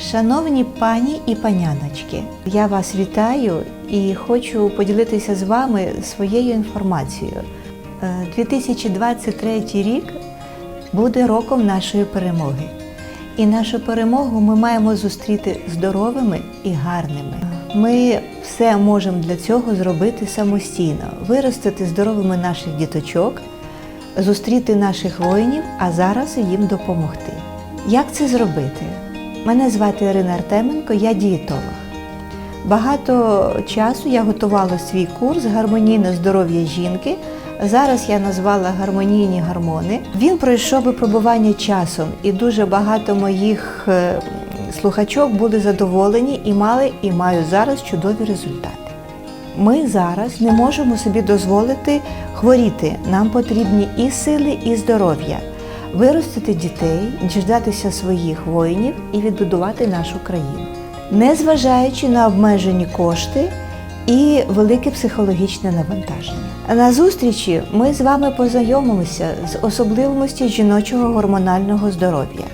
Шановні пані і паняночки, я вас вітаю і хочу поділитися з вами своєю інформацією. Е, 2023 рік буде роком нашої перемоги. І нашу перемогу ми маємо зустріти здоровими і гарними. Ми все можемо для цього зробити самостійно, виростити здоровими наших діточок, зустріти наших воїнів, а зараз їм допомогти. Як це зробити? Мене звати Ірина Артеменко, я дієтолог. Багато часу я готувала свій курс Гармонійне здоров'я жінки. Зараз я назвала гармонійні гормони. Він пройшов випробування часом, і дуже багато моїх е, слухачок були задоволені і мали і мають зараз чудові результати. Ми зараз не можемо собі дозволити хворіти. Нам потрібні і сили, і здоров'я, виростити дітей, діждатися своїх воїнів і відбудувати нашу країну, незважаючи на обмежені кошти і велике психологічне навантаження. На зустрічі ми з вами познайомимося з особливостями жіночого гормонального здоров'я,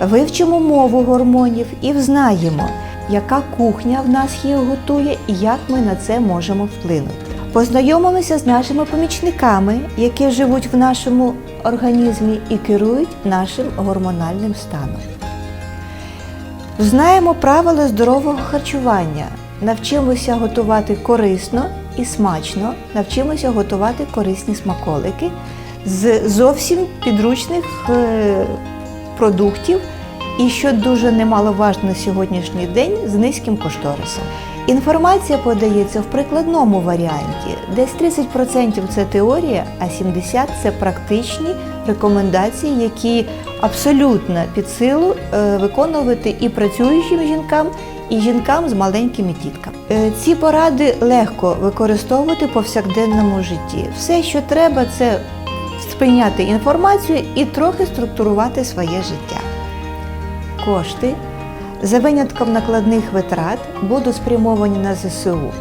вивчимо мову гормонів і взнаємо, яка кухня в нас їх готує і як ми на це можемо вплинути. Познайомимося з нашими помічниками, які живуть в нашому організмі і керують нашим гормональним станом. Знаємо правила здорового харчування, навчимося готувати корисно і смачно, навчимося готувати корисні смаколики з зовсім підручних е, продуктів, і що дуже немаловажно на сьогоднішній день з низьким кошторисом. Інформація подається в прикладному варіанті, десь 30% це теорія, а 70% це практичні рекомендації, які абсолютно під силу е, виконувати і працюючим жінкам, і жінкам з маленькими дітками. Е, Ці поради легко використовувати в повсякденному житті. Все, що треба, це сприйняти інформацію і трохи структурувати своє життя. Кошти за винятком накладних витрат будуть спрямовані на ЗСУ.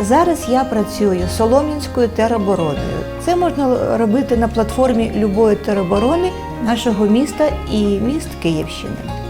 Зараз я працюю Солом'янською теробороною. Це можна робити на платформі любої тероборони нашого міста і міст Київщини.